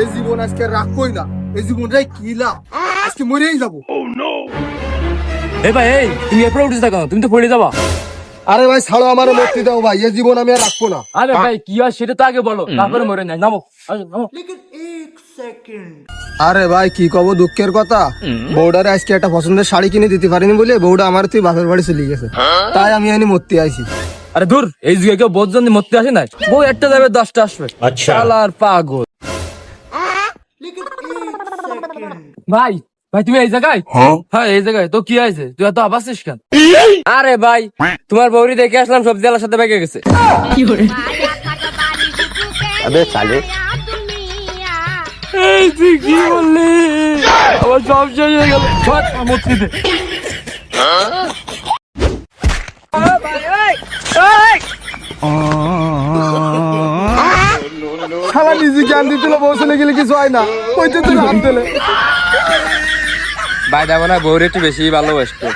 এই জীবন আজকে রাখবই না। এই জীবনটাই কি লাভ? আজকে মরেই যাব। এই ভাই এই তুমি এরপরে উঠিস কেন তুমি তো পড়ে যাবা। আরে ভাই ছাড়ো আমার মুক্তি দাও ভাই এই জীবন আমি আর রাখব না। আরে ভাই কি হয় সেটা তো আগে বলো তারপরে মরে নাই নামো। নামো। আরে ভাই কি কব দুঃখের কথা? বউডারে আজকে একটা পছন্দের শাড়ি কিনে দিতে পারিনি বলে বৌডা আমার তুই বাপের বাড়ি চলে গেছে। তাই আমি এনে মরতে আইছি। আরে দূর এই যুগে কেউ বোধ মরতে আসে না বউ একটা যাবে দশটা আসবে। শালার পাগল। ভাই ভাই তুমি এই জায়গায়? হ্যাঁ।, হ্যাঁ। এই জায়গায়। তো কি হয়েছে? তুই এত আবাসিস কেন? আরে ভাই হ্যাঁ। তোমার বৌরি দেখে আসলাম সবজি আলার সাথে বেগে গেছে। এই তুই কি বললি? আমার সব শেষ হয়ে গেল। খালা হ্যাঁ। নিজে জ্ঞান দিতে বসে গেলে কিছু হয় না। ওই তো তুই ভাই দেবো না বউরে একটু বেশি ভালোবাসতো।